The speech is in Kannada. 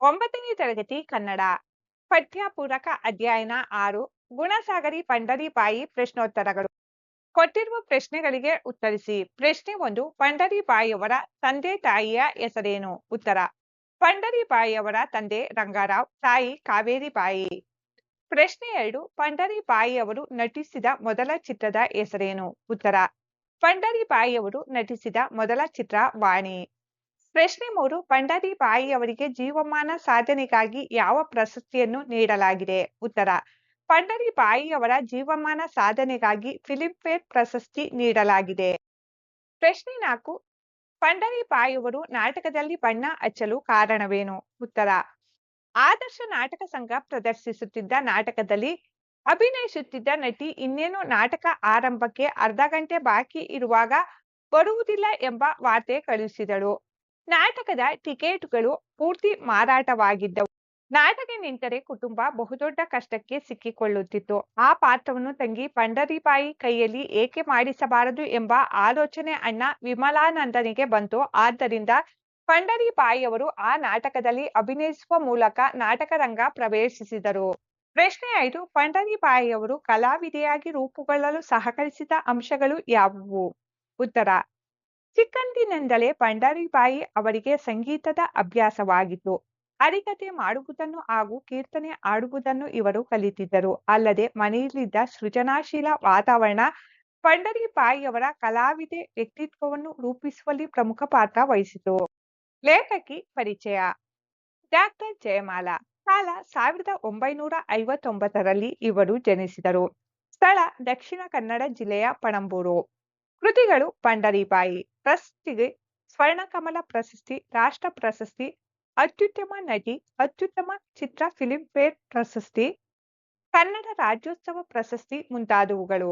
ಒಂಬತ್ತನೇ ತರಗತಿ ಕನ್ನಡ ಪಠ್ಯ ಪೂರಕ ಅಧ್ಯಯನ ಆರು, ಗುಣಸಾಗರಿ ಪಂಡರಿಬಾಯಿ ಪ್ರಶ್ನೋತ್ತರಗಳು. ಕೊಟ್ಟಿರುವ ಪ್ರಶ್ನೆಗಳಿಗೆ ಉತ್ತರಿಸಿ. ಪ್ರಶ್ನೆ ಒಂದು ಪಂಡರಿಬಾಯಿಯವರ ತಂದೆ ತಾಯಿಯ ಹೆಸರೇನು? ಉತ್ತರ ಪಂಡರಿಬಾಯಿಯವರ ತಂದೆ ರಂಗಾರಾವ್, ತಾಯಿ ಕಾವೇರಿಬಾಯಿ ಪ್ರಶ್ನೆ ಎರಡು ಪಂಡರಿಬಾಯಿಯವರು ನಟಿಸಿದ ಮೊದಲ ಚಿತ್ರದ ಹೆಸರೇನು? ಉತ್ತರ ಪಂಡರಿಬಾಯಿಯವರು ನಟಿಸಿದ ಮೊದಲ ಚಿತ್ರ ವಾಣಿ. ಪ್ರಶ್ನೆ ಮೂರು ಪಂಡರಿಬಾಯಿಯವರಿಗೆ ಜೀವಮಾನ ಸಾಧನೆಗಾಗಿ ಯಾವ ಪ್ರಶಸ್ತಿಯನ್ನು ನೀಡಲಾಗಿದೆ? ಉತ್ತರ ಪಂಡರಿಬಾಯಿಯವರ ಜೀವಮಾನ ಸಾಧನೆಗಾಗಿ ಫಿಲಿಂಫೇರ್ ಪ್ರಶಸ್ತಿ ನೀಡಲಾಗಿದೆ. ಪ್ರಶ್ನೆ ನಾಲ್ಕು ಪಂಡರಿಬಾಯಿಯವರು ನಾಟಕದಲ್ಲಿ ಬಣ್ಣ ಹಚ್ಚಲು ಕಾರಣವೇನು? ಉತ್ತರ, ಆದರ್ಶ ನಾಟಕ ಸಂಘ ಪ್ರದರ್ಶಿಸುತ್ತಿದ್ದ ನಾಟಕದಲ್ಲಿ ಅಭಿನಯಿಸುತ್ತಿದ್ದ ನಟಿ ಇನ್ನೇನು ನಾಟಕ ಆರಂಭಕ್ಕೆ ಅರ್ಧ ಗಂಟೆ ಬಾಕಿ ಇರುವಾಗ ಬರುವುದಿಲ್ಲ ಎಂಬ ವಾರ್ತೆ ಕಳುಹಿಸಿದಳು. ನಾಟಕದ ಟಿಕೆಟ್ಗಳು ಪೂರ್ತಿ ಮಾರಾಟವಾಗಿದ್ದವು. ನಾಟಕ ನಿಂತರೆ ಕುಟುಂಬ ಬಹುದೊಡ್ಡ ಕಷ್ಟಕ್ಕೆ ಸಿಕ್ಕಿಕೊಳ್ಳುತ್ತಿತ್ತು. ಆ ಪಾತ್ರವನ್ನು ತಂಗಿ ಪಂಡರಿಬಾಯಿ ಕೈಯಲ್ಲಿ ಏಕೆ ಮಾಡಿಸಬಾರದು ಎಂಬ ಆಲೋಚನೆ ಅಣ್ಣ ವಿಮಲಾನಂದನಿಗೆ ಬಂತು. ಆದ್ದರಿಂದ ಪಂಡರಿಬಾಯಿಯವರು ಆ ನಾಟಕದಲ್ಲಿ ಅಭಿನಯಿಸುವ ಮೂಲಕ ನಾಟಕ ರಂಗ ಪ್ರವೇಶಿಸಿದರು. ಪ್ರಶ್ನೆ ಐದು, ಪಂಡರಿಬಾಯಿಯವರು ಕಲಾವಿದೆಯಾಗಿ ರೂಪುಗೊಳ್ಳಲು ಸಹಕರಿಸಿದ ಅಂಶಗಳು ಯಾವುವು? ಉತ್ತರ ಚಿಕ್ಕಂದಿನಿಂದಲೇ ಪಂಡರಿಬಾಯಿ ಅವರಿಗೆ ಸಂಗೀತದ ಅಭ್ಯಾಸವಾಗಿತ್ತು. ಹರಿಕತೆ ಮಾಡುವುದನ್ನು ಹಾಗೂ ಕೀರ್ತನೆ ಆಡುವುದನ್ನು ಇವರು ಕಲಿತಿದ್ದರು. ಅಲ್ಲದೆ ಮನೆಯಲ್ಲಿದ್ದ ಸೃಜನಾಶೀಲ ವಾತಾವರಣ ಪಂಡರಿಬಾಯಿಯವರ ಕಲಾವಿದೆ ವ್ಯಕ್ತಿತ್ವವನ್ನು ರೂಪಿಸುವಲ್ಲಿ ಪ್ರಮುಖ ಪಾತ್ರ ವಹಿಸಿತು. ಲೇಖಕಿ ಪರಿಚಯ. ಡಾಕ್ಟರ್ ಜಯಮಾಲಾ. ಕಾಲ ಸಾವಿರದ ಒಂಬೈನೂರ ಐವತ್ತೊಂಬತ್ತರಲ್ಲಿ ಇವರು ಜನಿಸಿದರು. ಸ್ಥಳ ದಕ್ಷಿಣ ಕನ್ನಡ ಜಿಲ್ಲೆಯ ಪಣಂಬೂರು. ಕೃತಿಗಳು ಪಂಡರಿಬಾಯಿ ಪ್ರಶಸ್ತಿಗೆ ಸ್ವರ್ಣಕಮಲ ಪ್ರಶಸ್ತಿ, ರಾಷ್ಟ್ರ ಪ್ರಶಸ್ತಿ, ಅತ್ಯುತ್ತಮ ನಟಿ, ಅತ್ಯುತ್ತಮ ಚಿತ್ರ ಫಿಲಿಂಫೇರ್ ಪ್ರಶಸ್ತಿ, ಕನ್ನಡ ರಾಜ್ಯೋತ್ಸವ ಪ್ರಶಸ್ತಿ ಮುಂತಾದವುಗಳು.